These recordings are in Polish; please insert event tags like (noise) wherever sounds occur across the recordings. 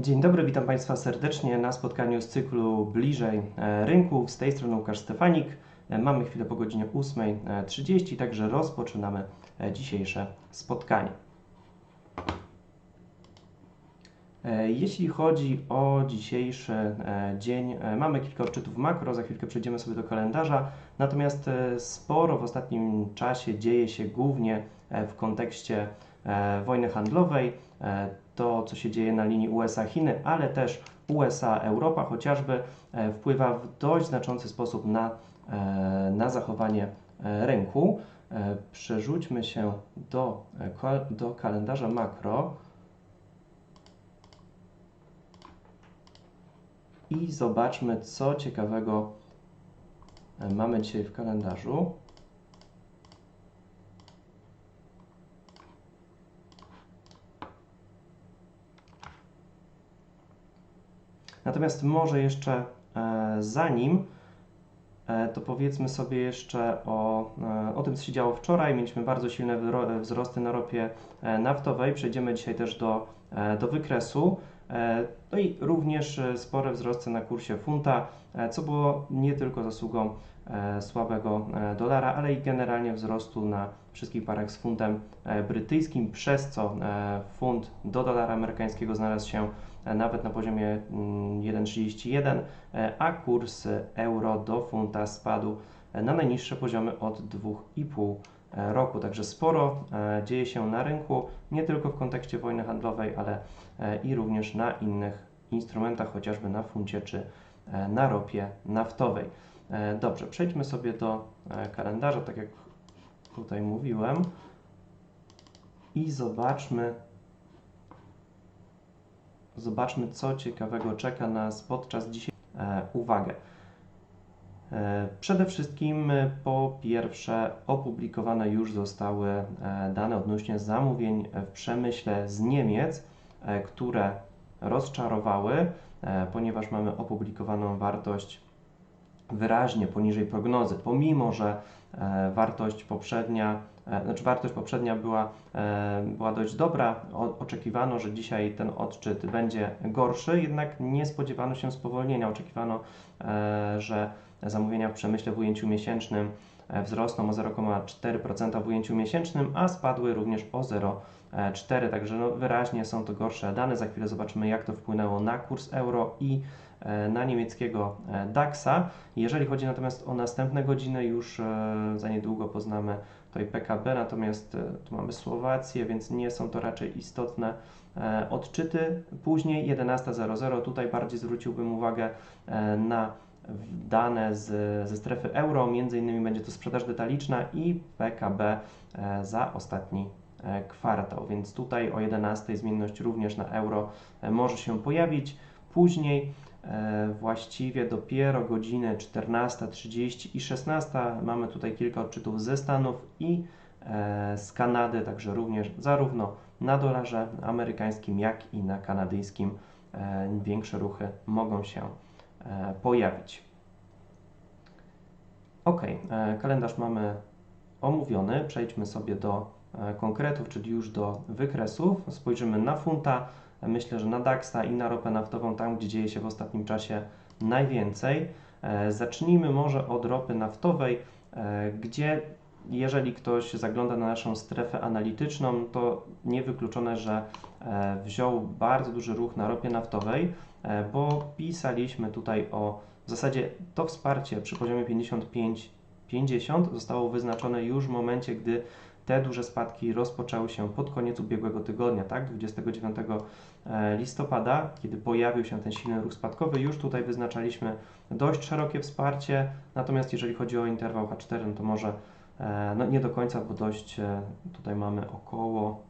Dzień dobry, witam Państwa serdecznie na spotkaniu z cyklu Bliżej e, Rynków. Z tej strony Łukasz Stefanik. E, Mamy chwilę po godzinie 8.30, także rozpoczynamy e, dzisiejsze spotkanie. Jeśli chodzi o dzisiejszy dzień, mamy kilka odczytów makro, za chwilkę przejdziemy sobie do kalendarza, natomiast sporo w ostatnim czasie dzieje się głównie w kontekście wojny handlowej, to co się dzieje na linii USA-Chiny, ale też USA-Europa chociażby e, wpływa w dość znaczący sposób na, e, na zachowanie e, rynku. Przerzućmy się do, do kalendarza makro. i zobaczmy, co ciekawego mamy dzisiaj w kalendarzu. Natomiast może jeszcze e, zanim, e, to powiedzmy sobie jeszcze o, e, o tym, co się działo wczoraj. Mieliśmy bardzo silne wzrosty na ropie naftowej. Przejdziemy dzisiaj też do, do wykresu. No i również spore wzrosty na kursie funta, co było nie tylko zasługą słabego e, dolara, ale i generalnie wzrostu na wszystkich parach z funtem e, brytyjskim, przez co e, funt do dolara amerykańskiego znalazł się e, nawet na poziomie mm, 1,31, e, a kurs euro do funta spadł e, na najniższe poziomy od 2,5 e, roku. Także sporo e, dzieje się na rynku, nie tylko w kontekście wojny handlowej, ale e, i również na innych instrumentach, chociażby na funcie czy e, na ropie naftowej. E, Dobrze, przejdźmy sobie do e, kalendarza, tak jak tutaj mówiłem, i zobaczmy, zobaczmy, co ciekawego czeka nas podczas dzisiaj. E, Uwagę. E, Przede wszystkim e, po pierwsze opublikowane już zostały dane odnośnie zamówień w przemyśle z Niemiec, które rozczarowały, ponieważ mamy opublikowaną wartość wyraźnie poniżej prognozy, pomimo że e, wartość poprzednia, e, znaczy wartość poprzednia była, e, była dość dobra, o, oczekiwano, że dzisiaj ten odczyt będzie gorszy, jednak nie spodziewano się spowolnienia, oczekiwano, że zamówienia w przemyśle w ujęciu miesięcznym wzrosną o 0,4% w ujęciu miesięcznym, a spadły również o 0,4%. Także no, wyraźnie są to gorsze dane. Za chwilę zobaczymy, jak to wpłynęło na kurs euro i na niemieckiego e, DAX-a. Jeżeli chodzi natomiast o następne godziny, już e, za niedługo poznamy tutaj PKB, natomiast e, tu mamy Słowację, więc nie są to raczej istotne e, odczyty. Później 11.00, tutaj bardziej zwróciłbym uwagę e, na dane z, ze strefy euro, między innymi będzie to sprzedaż detaliczna i PKB e, za ostatni e, kwartał, więc tutaj o 11 zmienność również na euro e, może się pojawić. Później e, właściwie dopiero godziny 14.30 i 16 mamy tutaj kilka odczytów ze Stanów i e, z Kanady, także również zarówno na dolarze amerykańskim, jak i na kanadyjskim e, większe ruchy mogą się e, pojawić. Ok, e, kalendarz mamy omówiony. Przejdźmy sobie do e, konkretów, czyli już do wykresów. Spojrzymy na funta, e, myślę, że na DAX-a i na ropę naftową, tam gdzie dzieje się w ostatnim czasie najwięcej. E, Zacznijmy może od ropy naftowej, e, gdzie jeżeli ktoś zagląda na naszą strefę analityczną, to niewykluczone, że e, wziął bardzo duży ruch na ropie naftowej, bo pisaliśmy tutaj o w zasadzie to wsparcie przy poziomie 55-50 zostało wyznaczone już w momencie, gdy te duże spadki rozpoczęły się pod koniec ubiegłego tygodnia, tak? 29 e, listopada, kiedy pojawił się ten silny ruch spadkowy, już tutaj wyznaczaliśmy dość szerokie wsparcie. Natomiast jeżeli chodzi o interwał H4, no to może e, no nie do końca, bo dość e, tutaj mamy około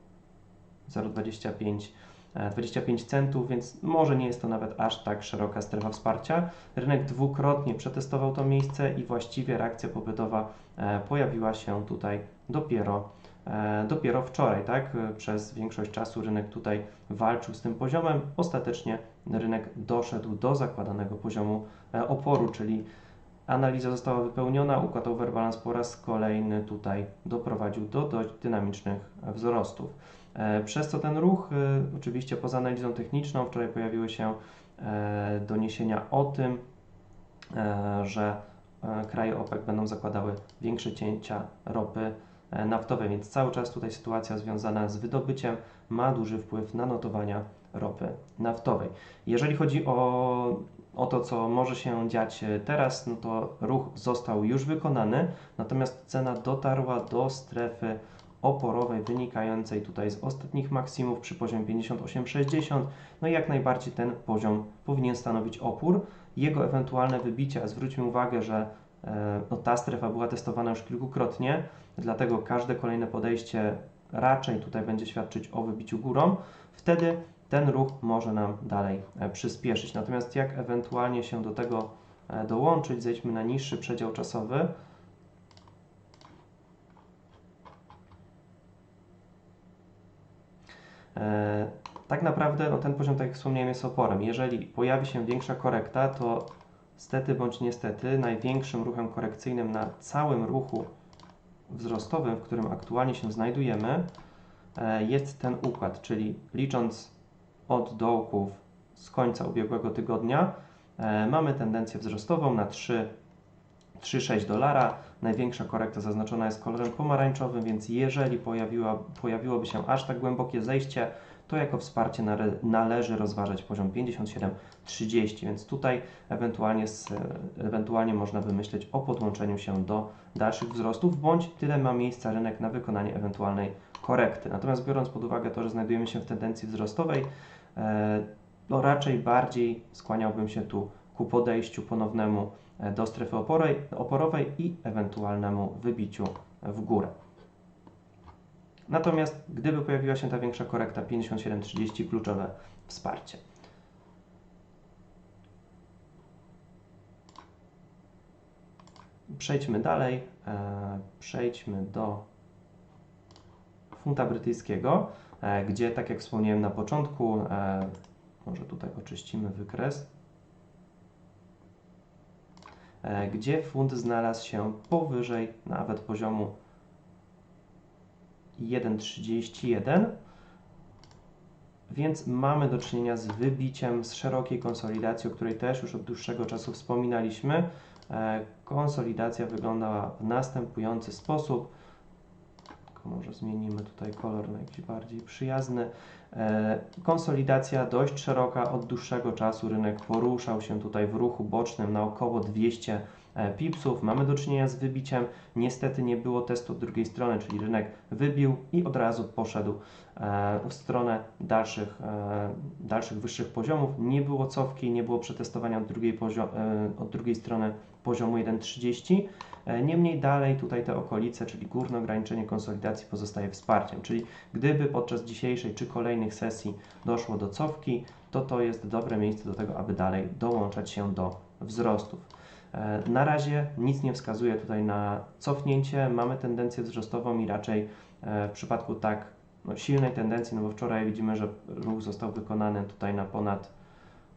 0,25 e, 25 centów, więc może nie jest to nawet aż tak szeroka strefa wsparcia. Rynek dwukrotnie przetestował to miejsce i właściwie reakcja popytowa e, pojawiła się tutaj dopiero, e, dopiero wczoraj, tak? E, Przez większość czasu rynek tutaj walczył z tym poziomem. Ostatecznie rynek doszedł do zakładanego poziomu e, oporu, czyli analiza została wypełniona, układ overbalance po raz kolejny tutaj doprowadził do dość dynamicznych wzrostów. E, Przez co ten ruch, e, oczywiście poza analizą techniczną, wczoraj pojawiły się e, doniesienia o tym, że kraje OPEC będą zakładały większe cięcia ropy naftowej, więc cały czas tutaj sytuacja związana z wydobyciem ma duży wpływ na notowania ropy naftowej. Jeżeli chodzi o, o to, co może się dziać teraz, no to ruch został już wykonany, natomiast cena dotarła do strefy oporowej wynikającej tutaj z ostatnich maksimów przy poziomie 58,60. No i jak najbardziej ten poziom powinien stanowić opór. Jego ewentualne wybicie, a zwróćmy uwagę, że e, no, ta strefa była testowana już kilkukrotnie, dlatego każde kolejne podejście raczej tutaj będzie świadczyć o wybiciu górą. Wtedy ten ruch może nam dalej e, przyspieszyć. Natomiast jak ewentualnie się do tego e, dołączyć, zejdźmy na niższy przedział czasowy. Tak naprawdę no, ten poziom, tak jak wspomniałem, jest oporem. Jeżeli pojawi się większa korekta, to stety bądź niestety największym ruchem korekcyjnym na całym ruchu wzrostowym, w którym aktualnie się znajdujemy, e, jest ten układ, czyli licząc od dołków z końca ubiegłego tygodnia, e, mamy tendencję wzrostową na 3 3,6 dolara. Największa korekta zaznaczona jest kolorem pomarańczowym, więc jeżeli pojawiła, pojawiłoby się aż tak głębokie zejście, to jako wsparcie nale, należy rozważać poziom 57,30, więc tutaj ewentualnie, z, ewentualnie można by myśleć o podłączeniu się do dalszych wzrostów, bądź tyle ma miejsca rynek na wykonanie ewentualnej korekty. Natomiast biorąc pod uwagę to, że znajdujemy się w tendencji wzrostowej, e, no raczej bardziej skłaniałbym się tu ku podejściu ponownemu do strefy oporej, oporowej i ewentualnemu wybiciu w górę. Natomiast gdyby pojawiła się ta większa korekta 57,30 kluczowe wsparcie. Przejdźmy dalej. E, przejdźmy do funta brytyjskiego, e, gdzie tak jak wspomniałem na początku, e, może tutaj oczyścimy wykres, gdzie funt znalazł się powyżej nawet poziomu 1,31, więc mamy do czynienia z wybiciem, z szerokiej konsolidacji, o której też już od dłuższego czasu wspominaliśmy. E, Konsolidacja wyglądała w następujący sposób. Tylko może zmienimy tutaj kolor na jakiś bardziej przyjazny. E, Konsolidacja dość szeroka, od dłuższego czasu rynek poruszał się tutaj w ruchu bocznym na około 200 e, pipsów. Mamy do czynienia z wybiciem. Niestety nie było testu od drugiej strony, czyli rynek wybił i od razu poszedł e, w stronę dalszych, e, dalszych wyższych poziomów. Nie było cofki, nie było przetestowania od drugiej, pozio- e, od drugiej strony poziomu 1,30. E, Niemniej dalej tutaj te okolice, czyli górne ograniczenie konsolidacji pozostaje wsparciem, czyli gdyby podczas dzisiejszej czy kolejnych sesji doszło do cofki, to to jest dobre miejsce do tego, aby dalej dołączać się do wzrostów. E, Na razie nic nie wskazuje tutaj na cofnięcie, mamy tendencję wzrostową i raczej e, w przypadku tak no, silnej tendencji, no bo wczoraj widzimy, że ruch został wykonany tutaj na ponad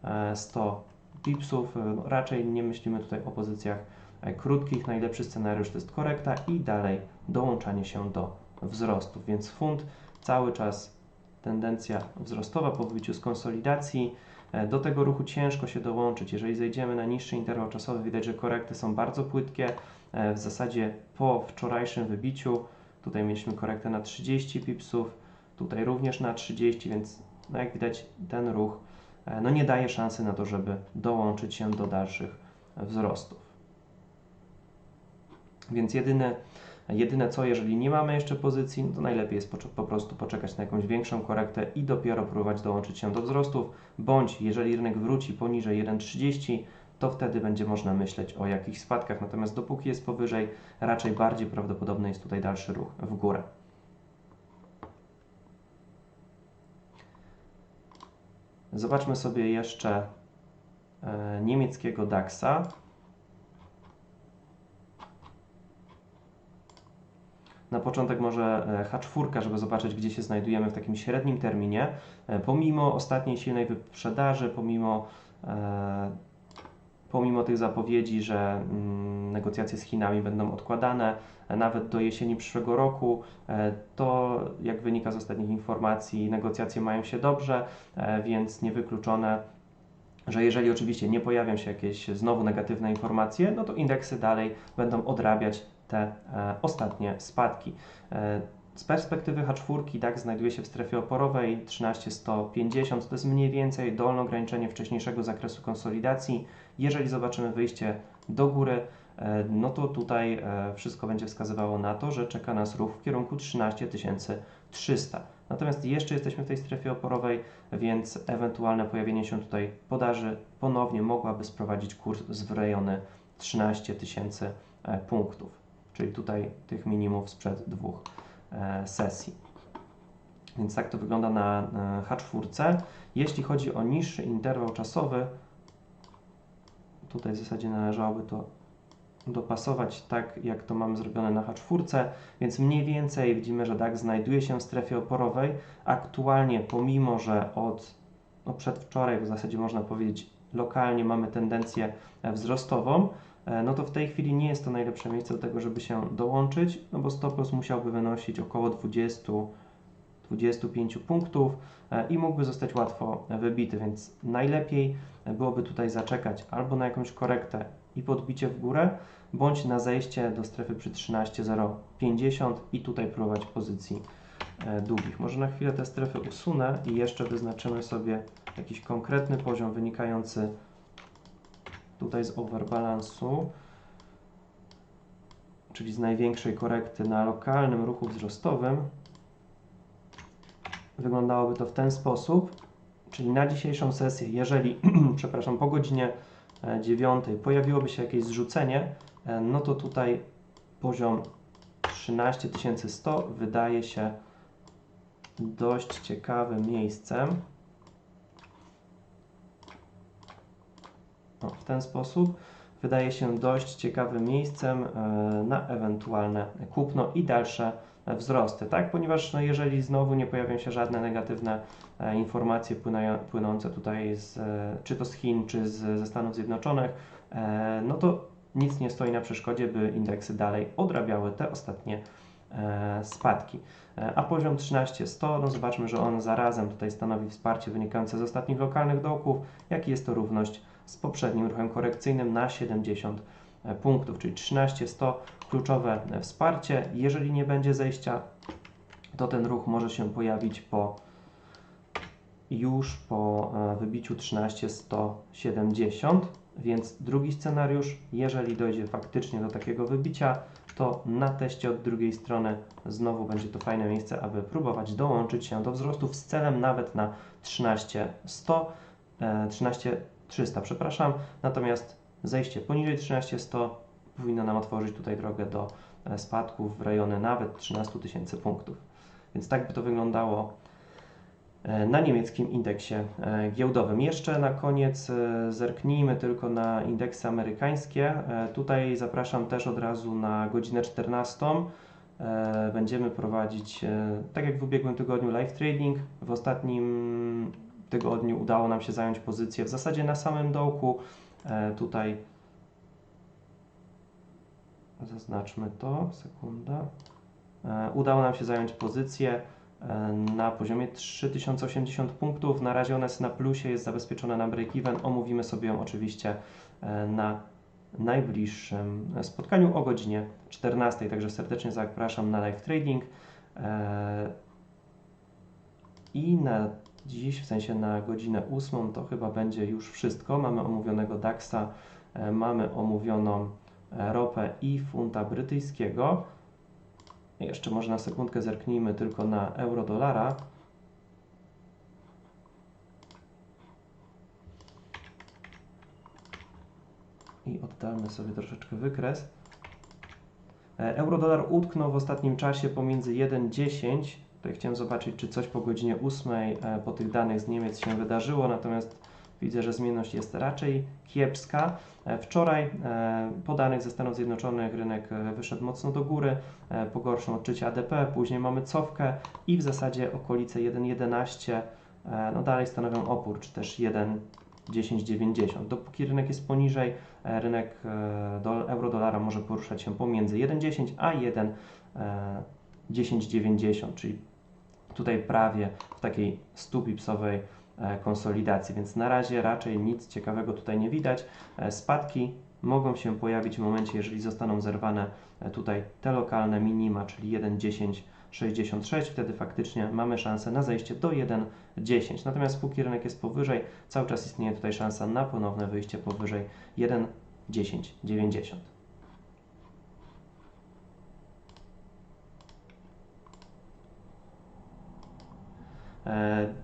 e, 100 pipsów, e, no, raczej nie myślimy tutaj o pozycjach krótkich, najlepszy scenariusz to jest korekta i dalej dołączanie się do wzrostów, więc funt cały czas tendencja wzrostowa po wyjściu z konsolidacji. E, Do tego ruchu ciężko się dołączyć. Jeżeli zejdziemy na niższy interwał czasowy, widać, że korekty są bardzo płytkie. E, W zasadzie po wczorajszym wybiciu, tutaj mieliśmy korektę na 30 pipsów, tutaj również na 30, więc no jak widać ten ruch e, no nie daje szansy na to, żeby dołączyć się do dalszych wzrostów. Więc jedyne, jedyne co, jeżeli nie mamy jeszcze pozycji, no to najlepiej jest po, prostu poczekać na jakąś większą korektę i dopiero próbować dołączyć się do wzrostów, bądź jeżeli rynek wróci poniżej 1,30, to wtedy będzie można myśleć o jakichś spadkach, natomiast dopóki jest powyżej, raczej bardziej prawdopodobny jest tutaj dalszy ruch w górę. Zobaczmy sobie jeszcze e, niemieckiego DAX-a. Na początek może e, H4, żeby zobaczyć, gdzie się znajdujemy w takim średnim terminie. E, Pomimo ostatniej silnej wyprzedaży, pomimo, e, pomimo tych zapowiedzi, że mm, negocjacje z Chinami będą odkładane nawet do jesieni przyszłego roku, to jak wynika z ostatnich informacji, negocjacje mają się dobrze, więc niewykluczone, że jeżeli oczywiście nie pojawią się jakieś znowu negatywne informacje, no to indeksy dalej będą odrabiać te e, ostatnie spadki. E, z perspektywy H4 DAX znajduje się w strefie oporowej 13150, to jest mniej więcej dolne ograniczenie wcześniejszego zakresu konsolidacji. Jeżeli zobaczymy wyjście do góry, e, no to tutaj wszystko będzie wskazywało na to, że czeka nas ruch w kierunku 13300. Natomiast jeszcze jesteśmy w tej strefie oporowej, więc ewentualne pojawienie się tutaj podaży ponownie mogłaby sprowadzić kurs w rejony 13 tysięcy punktów, czyli tutaj tych minimów sprzed dwóch e, sesji. Więc tak to wygląda na e, H4. Jeśli chodzi o niższy interwał czasowy, tutaj w zasadzie należałoby to dopasować tak, jak to mamy zrobione na H4, więc mniej więcej widzimy, że DAX znajduje się w strefie oporowej. Aktualnie, pomimo że od no przedwczoraj w zasadzie można powiedzieć lokalnie mamy tendencję wzrostową, no to w tej chwili nie jest to najlepsze miejsce do tego, żeby się dołączyć, no bo stop loss musiałby wynosić około 20 25 punktów e, i mógłby zostać łatwo wybity, więc najlepiej byłoby tutaj zaczekać albo na jakąś korektę i podbicie w górę, bądź na zejście do strefy przy 13.050 i tutaj próbować pozycji e, długich. Może na chwilę te strefy usunę i jeszcze wyznaczymy sobie jakiś konkretny poziom wynikający tutaj z overbalansu, czyli z największej korekty na lokalnym ruchu wzrostowym. Wyglądałoby to w ten sposób, czyli na dzisiejszą sesję, jeżeli, (clears throat) przepraszam, po godzinie 9 pojawiłoby się jakieś zrzucenie, e, no to tutaj poziom 13100 wydaje się dość ciekawym miejscem. O, w ten sposób wydaje się dość ciekawym miejscem e, na ewentualne kupno i dalsze wzrosty, tak? Ponieważ no, jeżeli znowu nie pojawią się żadne negatywne e, informacje płynące tutaj z, e, czy to z Chin, czy z, ze Stanów Zjednoczonych, no to nic nie stoi na przeszkodzie, by indeksy dalej odrabiały te ostatnie spadki. A poziom 13100, no zobaczmy, że on zarazem tutaj stanowi wsparcie wynikające z ostatnich lokalnych dołków, jak jest to równość z poprzednim ruchem korekcyjnym na 70 e, punktów, czyli 13100 kluczowe e, wsparcie. Jeżeli nie będzie zejścia, to ten ruch może się pojawić po już po e, wybiciu 13170, więc drugi scenariusz, jeżeli dojdzie faktycznie do takiego wybicia, to na teście od drugiej strony znowu będzie to fajne miejsce, aby próbować dołączyć się do wzrostów z celem nawet na 13100, 13 300, przepraszam. Natomiast zejście poniżej 1300 powinno nam otworzyć tutaj drogę do e, spadków w rejony nawet 13 tysięcy punktów. Więc tak by to wyglądało e, na niemieckim indeksie e, giełdowym. Jeszcze na koniec zerknijmy tylko na indeksy amerykańskie. Tutaj zapraszam też od razu na godzinę 14. Będziemy prowadzić, tak jak w ubiegłym tygodniu, live trading. W ostatnim tygodniu udało nam się zająć pozycję w zasadzie na samym dołku. Tutaj Zaznaczmy to, sekunda. E, udało nam się zająć pozycję e, na poziomie 3080 punktów. Na razie ona jest na plusie, jest zabezpieczona na break-even. Omówimy sobie ją oczywiście e, na najbliższym spotkaniu o godzinie 14. Także serdecznie zapraszam na live trading. I na dziś, w sensie na godzinę 8, to chyba będzie już wszystko. Mamy omówionego DAXa, mamy omówioną ropę i funta brytyjskiego. Jeszcze może na sekundkę zerknijmy tylko na euro-dolara. I oddalmy sobie troszeczkę wykres. E, euro-dolar utknął w ostatnim czasie pomiędzy 1,10. Tutaj chciałem zobaczyć, czy coś po godzinie 8 e, po tych danych z Niemiec się wydarzyło, natomiast Widzę, że zmienność jest raczej kiepska. E, wczoraj e, po danych ze Stanów Zjednoczonych rynek wyszedł mocno do góry, pogorszą odczycie ADP, później mamy cofkę i w zasadzie okolice 1,11 no dalej stanowią opór, czy też 1, 10,90. Dopóki rynek jest poniżej, rynek do, euro-dolara może poruszać się pomiędzy 1,10 a 1,1090, czyli tutaj prawie w takiej 100 pipsowej e, konsolidacji, więc na razie raczej nic ciekawego tutaj nie widać. E, Spadki mogą się pojawić w momencie, jeżeli zostaną zerwane e, tutaj te lokalne minima, czyli 1,1066, wtedy faktycznie mamy szansę na zejście do 1,10. Natomiast póki rynek jest powyżej, cały czas istnieje tutaj szansa na ponowne wyjście powyżej 1,1090.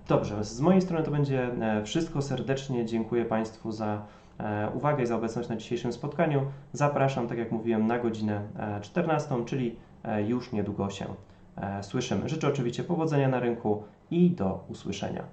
Dobrze, z mojej strony to będzie e, wszystko. Serdecznie dziękuję Państwu za e, uwagę i za obecność na dzisiejszym spotkaniu. Zapraszam, tak jak mówiłem, na godzinę e, 14, czyli e, już niedługo się e, słyszymy. Życzę oczywiście powodzenia na rynku i do usłyszenia.